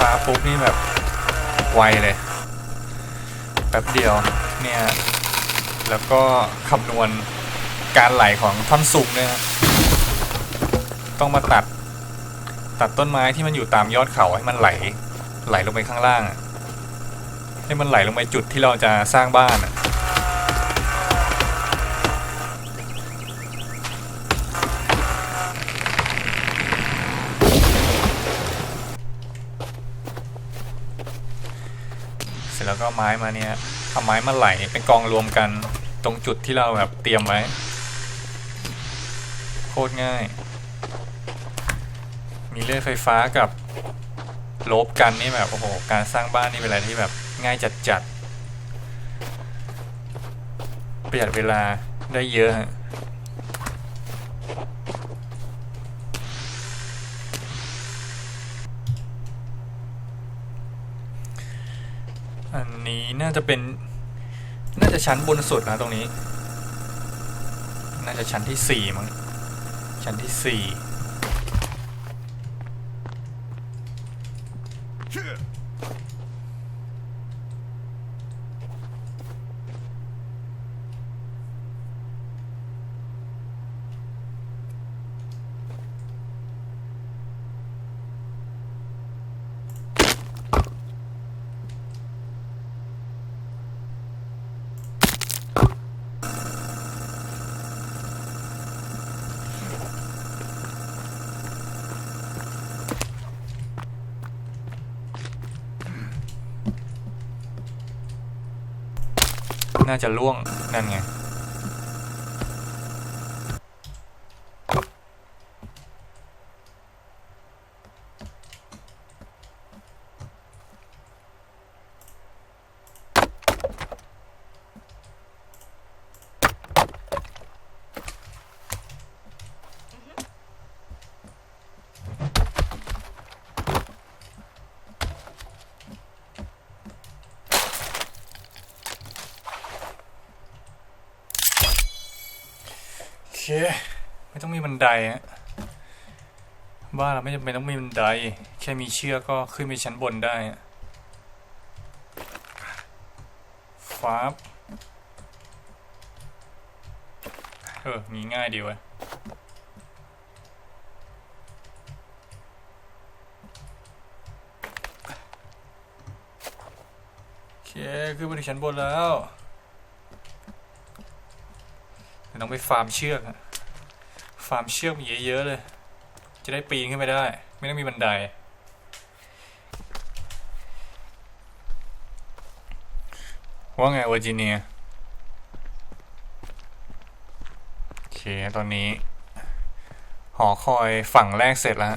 ไฟฟ้าปุ๊บนี่แบบไวเลย แป๊บเดียวเนี่ย แล้วก็คำนวณการไหลของท่อนซุงเนี่ยต้องมาตัดตัดต้นไม้ที่มันอยู่ตามยอดเขาให้มันไหล ไหลลงไปข้างล่างให้มันไหลลงไปจุดที่เราจะสร้างบ้านอะเสร็จแล้วก็เอา ไม้มาเนี่ยเอาไม้มาไหลเป็นกองรวมกันตรงจุดที่เราแบบเตรียมไว้ โคตรง่าย มีเลื่อยไฟฟ้ากับโลบกันนี่แบบโอ้โหการสร้างบ้านนี่เป็นอะไรที่แบบง่ายจัดจัดๆประหยัดเวลาได้เยอะ อันนี้น่าจะเป็น น่าจะชั้นบนสุดนะตรงนี้ น่าจะชั้นที่สี่มั้งชั้นที่สี่ น่าจะล่วงนั่นไง โอเค ไม่ต้องมีบันไดฮะ บ้าเราไม่จำเป็นต้องมีบันได แค่มีเชือกก็ขึ้นไปชั้นบนได้ฟ้าบเออมีง่ายดีเว้ยโอเคขึ้นไปถึงชั้นบนแล้วต้องไปฟาร์มเชือกฟาร์มเชือกมีเยอะๆเลย จะได้ปีนขึ้นไปได้ ไม่ต้องมีบันได ว่าไงเวอร์จิเนียโอเคตอนนี้ หอคอยฝั่งแรกเสร็จแล้ว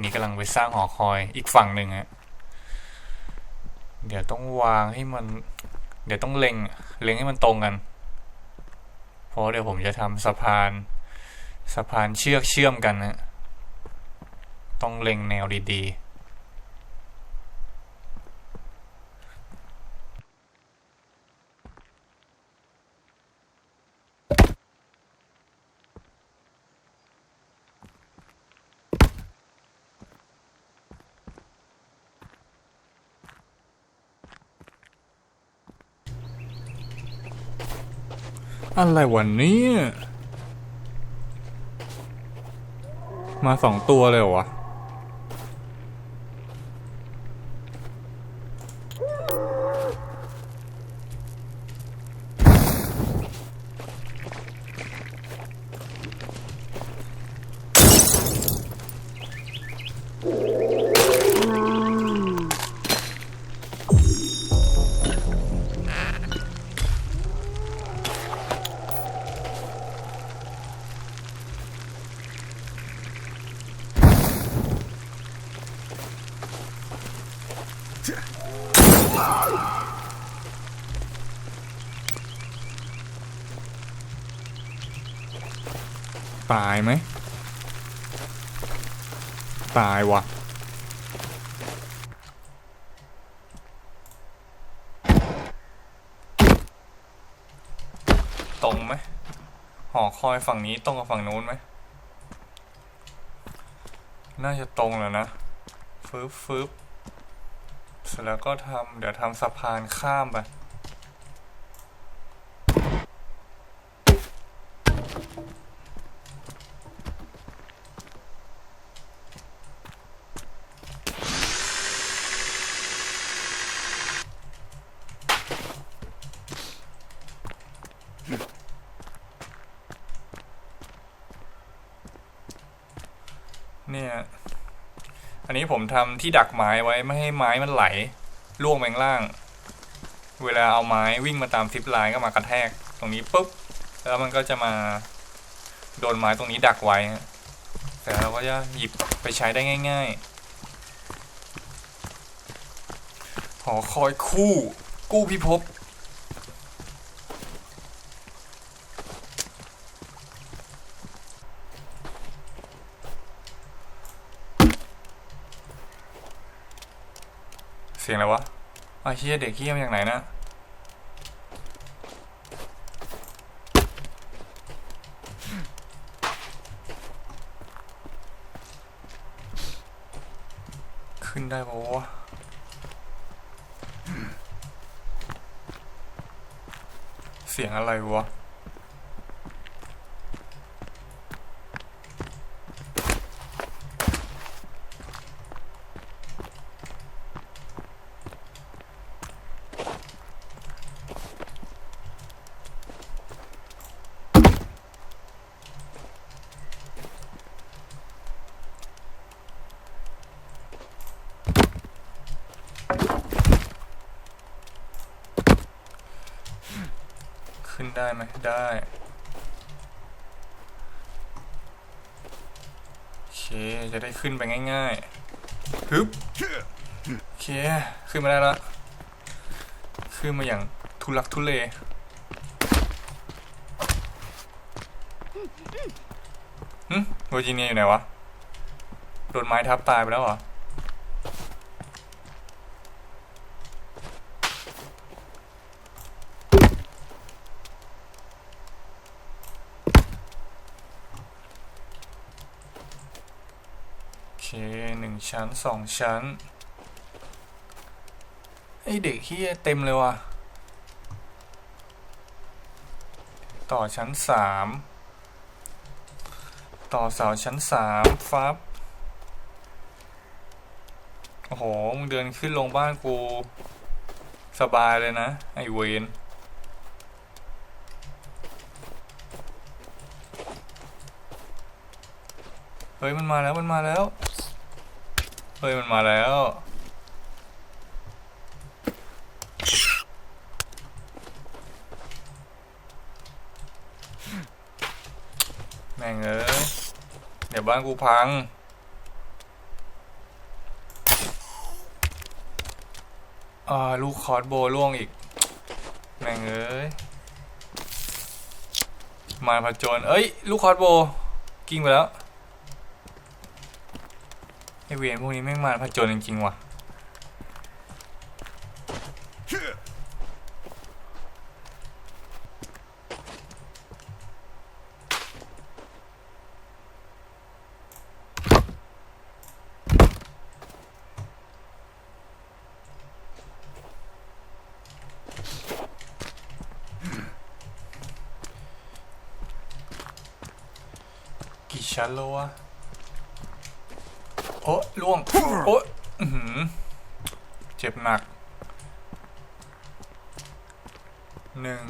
นี่กำลังไปสร้างหอคอยอีกฝั่งหนึ่งฮะเดี๋ยวต้องวางให้มัน เดี๋ยวต้องเล็ง เล็งให้มันตรงกัน เพราะเดี๋ยวผมจะทำสะพาน สะพานเชือกเชื่อมกันนะต้องเล็งแนวดีๆอะไรวันนี้ มาสองตัวเลยเหรอวะ ตายไหม ตายวะตรงไหมหอคอยฝั่งนี้ตรงกับฝั่งนู้นไหม น่าจะตรงแล้วนะ ฟึบฟึบเสร็จแล้วก็ทำเดี๋ยวทำสะพานข้ามไป เนี่ย อันนี้ผม ทำที่ดักไม้ไว้ไม่ให้ไม้มันไหลล่วงไปข้างล่าง เวลาเอาไม้วิ่งมาตามซิปไลน์ก็มากระแทกตรงนี้ปุ๊บแล้วมันก็จะมาโดนไม้ตรงนี้ดักไว้แต่เราก็จะหยิบไปใช้ได้ง่ายๆหอคอยคู่กู้พิภพ ยงอะไรวะไอ้เฮียเด็กเฮียมาจากไหนนะขึ้นได้ปะวะเสียงอะไรวะ ได้ไหมได้โอเค จะได้ขึ้นไปง่ายๆฮึบโอเค ขึ้นมาได้ละขึ้นมาอย่างทุลักทุเลหึเวอร์จิเนียอยู่ไหนวะ โดนไม้ทับตายไปแล้วเหรอโอเคหนึ่ง ชั้นสองชั้น ไอเด็กเฮียเต็มเลยว่ะ ต่อชั้นสามต่อเสาชั้นสามฟับ โอ้โห มึงเดินขึ้นลงบ้านกู สบายเลยนะ ไอเวนเฮ้ยมันมาแล้วมันมาแล้ว เฮ้ย มันมาแล้ว แม่งเอ้ยเดี๋ยวบ้านกูพังอ่าลูกคอร์สโบล่วงอีก แม่งเอ้ย มาผจญเอ้ย ลูกคอร์สโบ กิ้งไปแล้ว เวียนพวกนี้แม่งมาผจญจริงๆว่ะกี่ชั้นแล้ววะ โอ้ล่วง โอ้เจ็บหนัก หนึ่ง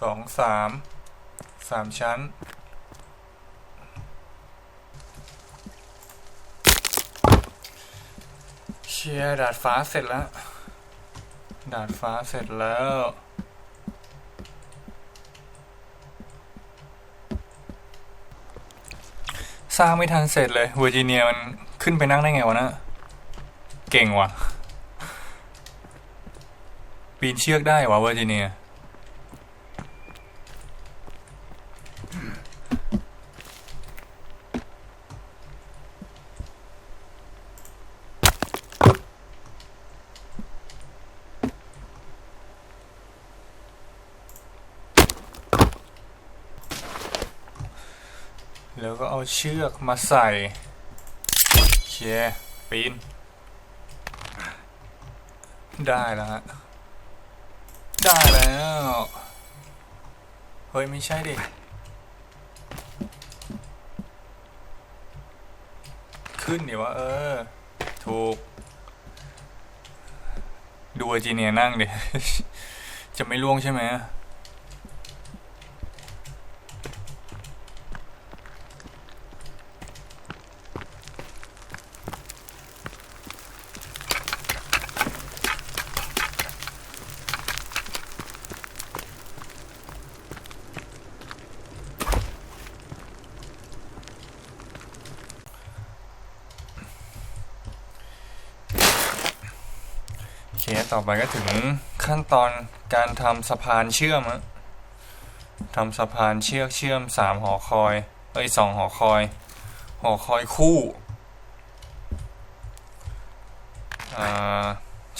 สอง สาม สามชั้น เชียร์ดาดฟ้าเสร็จแล้ว ดาดฟ้าเสร็จแล้วสร้างไม่ทันเสร็จเลยเวอร์จิเนียมัน ขึ้นไปนั่งได้ไงวะนะ เก่งว่ะ ปีนเชือกได้วะเวอร์จิเนียแล้วก็เอาเชือกมาใส่ เคปีน ได้แล้วฮะ ได้แล้ว เฮ้ย ไม่ใช่ดิขึ้นดีว่า เออ ถูก ดูจีเนียนั่งดิ จะไม่ล่วงใช่ไหม ต่อไปก็ถึงขั้นตอนการทำสะพานเชื่อมอะทำสะพานเชือกเชื่อมสามหอคอยเอ้ยสองหอคอย หอคอยคู่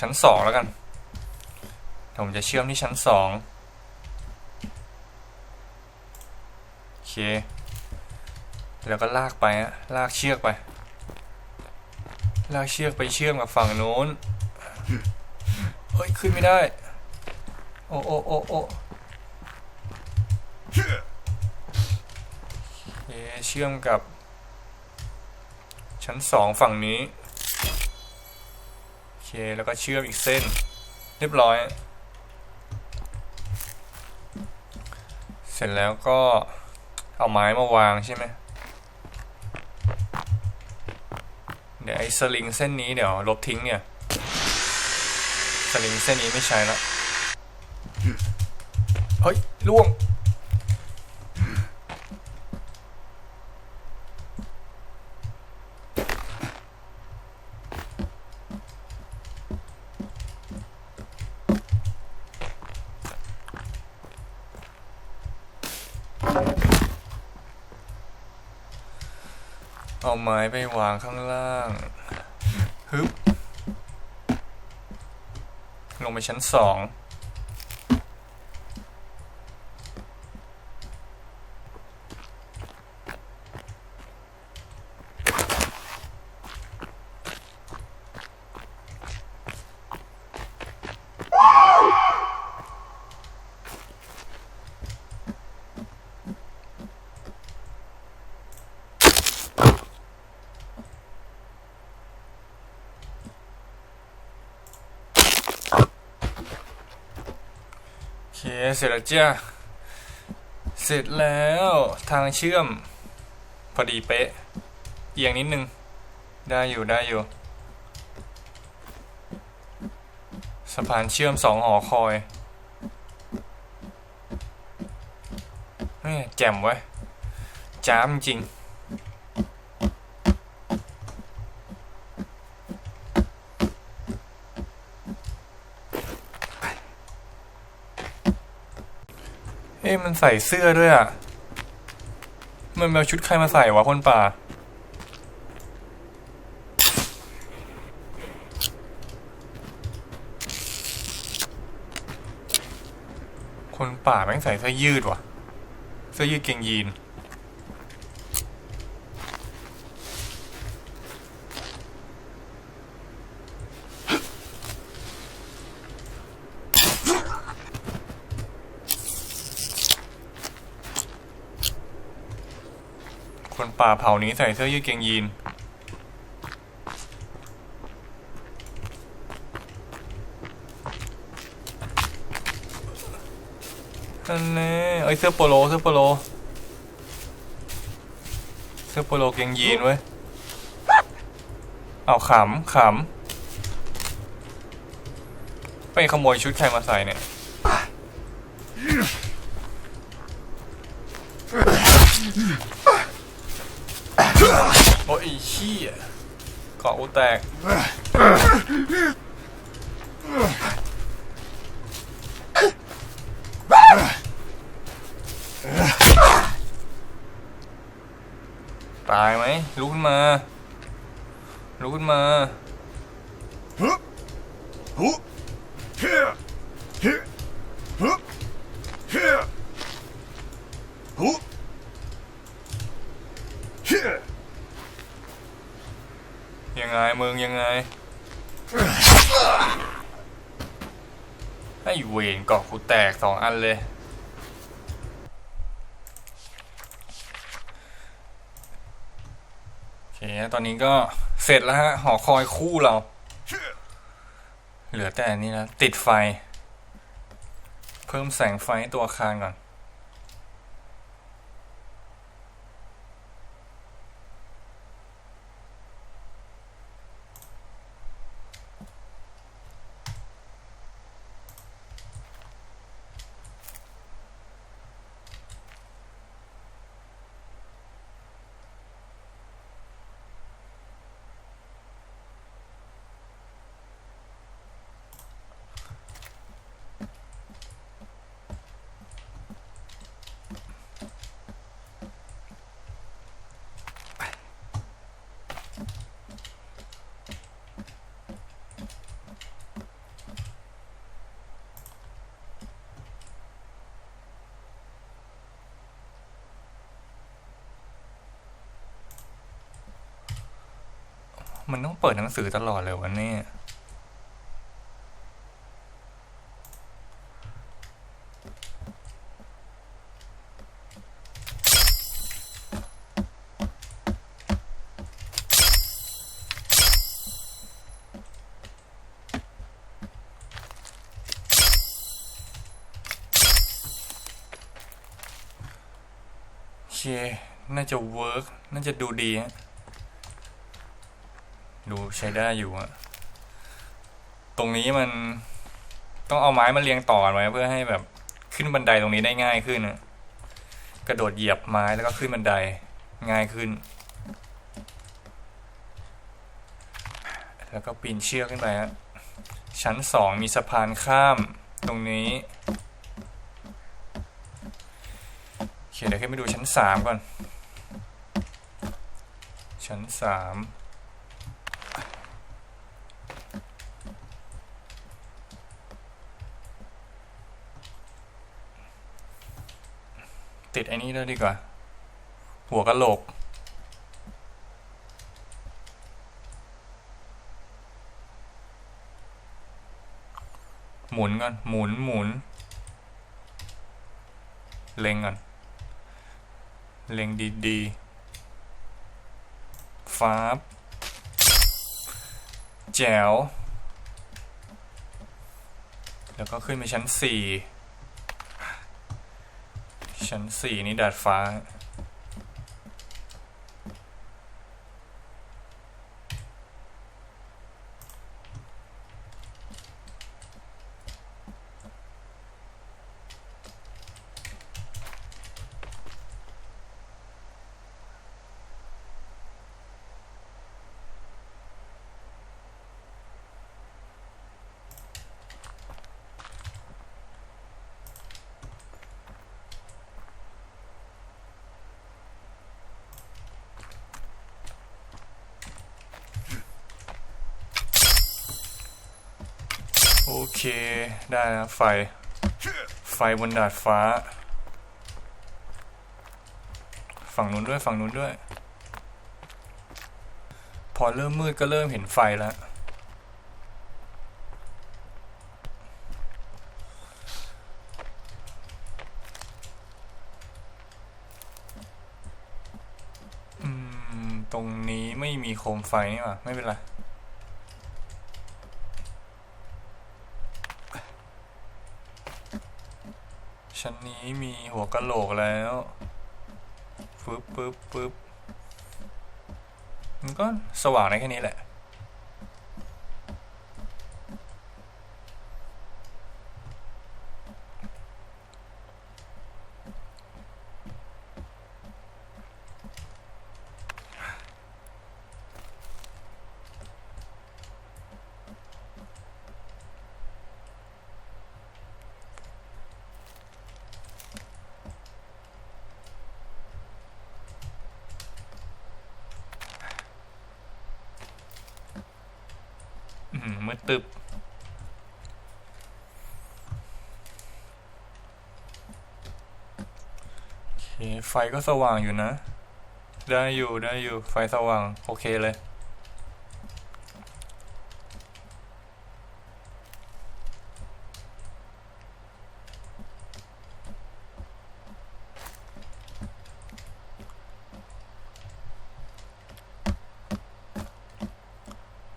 ชั้นสองแล้วกันผมจะเชื่อมที่ชั้นสองโอเค แล้วก็ลากไปอะลากเชือกไป ลากเชือกไปเชื่อมกับฝั่งนู้น เฮ้ย ขึ้นไม่ได้ โอ้โอ้โอ้โอ้เอเชื่อมกับ ชั้นสองฝั่งนี้ โอเค แล้วก็เชื่อมอีกเส้น เรียบร้อย เสร็จแล้วก็เอาไม้มาวางใช่ไหม เดี๋ยวไอ้สลิงเส้นนี้เดี๋ยวลบทิ้งเนี่ย สลิงเส้นนี้ไม่ใช้แล้วเฮ้ยล่วง เอาไม้ไปวางข้างล่างฮึบ ลงไปชั้นสอง เคเสร็จแล้วจ้าเสร็จแล้วทางเชื่อม พอดีเป๊ะ เอียงนิดนึง ได้อยู่ได้อยู่สะพานเชื่อมสองหอคอยแจ่มไว้จ้ามจริง มันใส่เสื้อด้วยอะ มันเอาชุดใครมาใส่วะคนป่า คนป่าแม่งใส่เสื้อยืดว่ะเสื้อยืดเกงยีน ป่าเผานี้ใส่เสื้อยืดเกงยีนนั่นแน่เอ้ยเสื้อโปโลเสื้อโปโล เสื้อโปโลเกงยีนเว้ย เอาขำขำไปขโมยชุดใครมาใส่เนี่ย โอ้ยไอ้เหี้ยเกาะอูแตก ตายไหมลุกขึ้นมา ลุกขึ้นมาไงมึงยังไง เวนเกูแตกสองอันเลย โอเค ตอนนี้ก็เสร็จแล้วฮะ หอคอยคู่เรา เหลือแต่นี้นะ ติดไฟ เพิ่มแสงไฟให้ตัวอาคารก่อน มันต้องเปิดหนังสือตลอดเลยวะเนี่ยโอเคน่าจะเวิร์กน่าจะดูดีฮะ ดูใช้ได้อยู่อะตรงนี้มันต้องเอาไม้มาเรียงต่อกันไว้เพื่อให้แบบขึ้นบันไดตรงนี้ได้ง่ายขึ้นอะกระโดดเหยียบไม้แล้วก็ขึ้นบันไดง่ายขึ้น แล้วก็ปีนเชือกขึ้นไปฮะชั้นสองมีสะพานข้ามตรงนี้โอเคเดี๋ยวขึ้นไปดูชั้นสามก่อน ชั้นสาม ติดไอ้นี้ด้วยดีกว่า หัวกะโหลก หมุนก่อน หมุนหมุน เล็งก่อน เล็งดีๆฟ้าบแจ๋ว แล้วก็ขึ้นไปชั้นสี่ ชั้นสี่นี่ดาดฟ้า โอ เค ได้นะไฟ ไฟบนดาดฟ้า ฝั่งนู้นด้วยฝั่งนู้นด้วย พอเริ่มมืดก็เริ่มเห็นไฟแล้ว ตรงนี้ไม่มีโคมไฟนี่หว่าไม่เป็นไร ชั้นนี้มีหัวกะโหลกแล้วฟึบปึ๊บปึ๊บมันก็สว่างได้แค่นี้แหละ ไฟก็สว่างอยู่นะ ได้อยู่ได้อยู่ไฟสว่าง โอเคเลย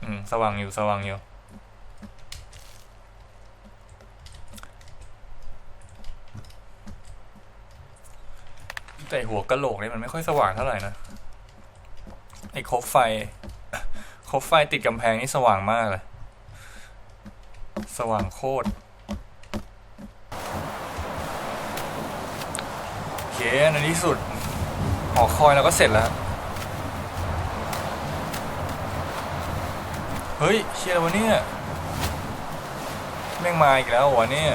อืม สว่างอยู่สว่างอยู่ แต่หัวกะโหลกเนี่ยมันไม่ค่อยสว่างเท่าไหร่นะไอ้คบไฟคบไฟติดกำแพงนี่สว่างมากเลย สว่างโคตรโอเคในที่สุดหอคอยเราก็เสร็จแล้ว เฮ้ยเชียร์วะเนี่ยแม่งมาอีกแล้วหรอวะเนี่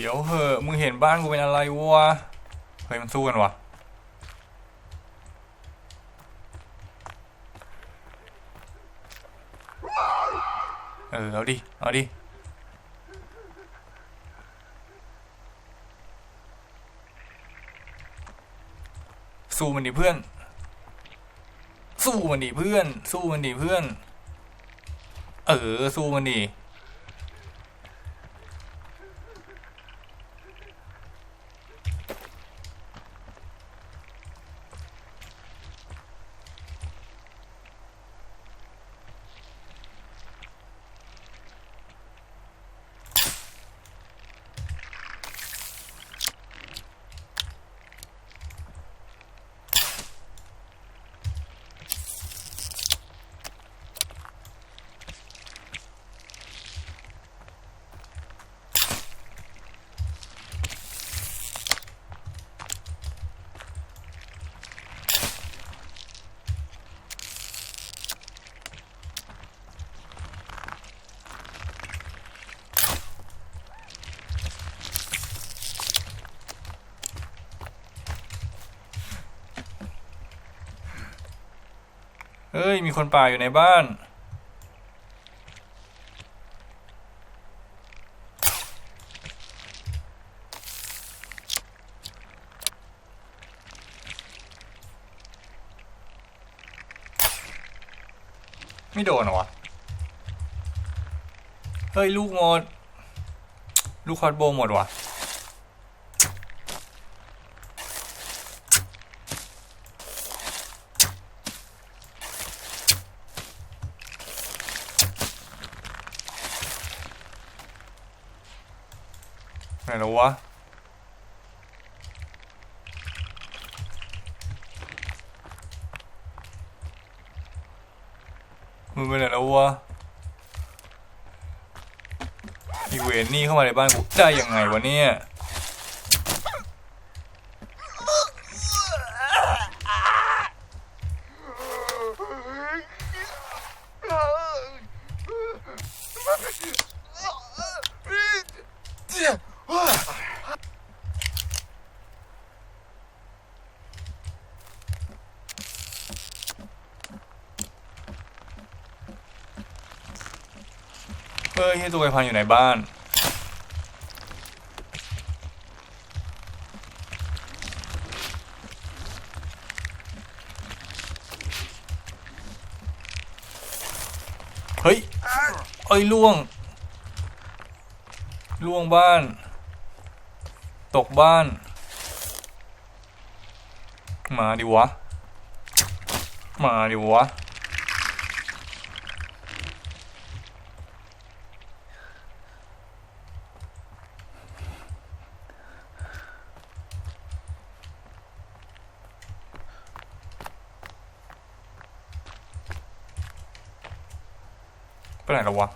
ดี๋ยวเหอะมึงเห็นบ้านกูเป็นอะไรวะ เฮ้ย มันสู้กันวะเออ เอาดิ เอาดิสู้มันดิเพื่อน สู้มันดิเพื่อน สู้มันดิเพื่อน เออ สู้มันดิ เฮ้ย มีคนป่าอยู่ในบ้าน ไม่โดนหรอวะ เฮ้ย ลูกหมด ลูกคอดโบหมดวะ ไหนแล้ววะ มึงไปไหนแล้ววะอีเวนนี่เข้ามาในบ้านกูได้ยังไงวะเนี่ย เฮ้ยตัวไอพันอยู่ในบ้านเฮ้ยเอ้ยล่วง ล่วงบ้าน ตกบ้าน มาดิวะ มาดิวะ ไปไหนแล้ววะ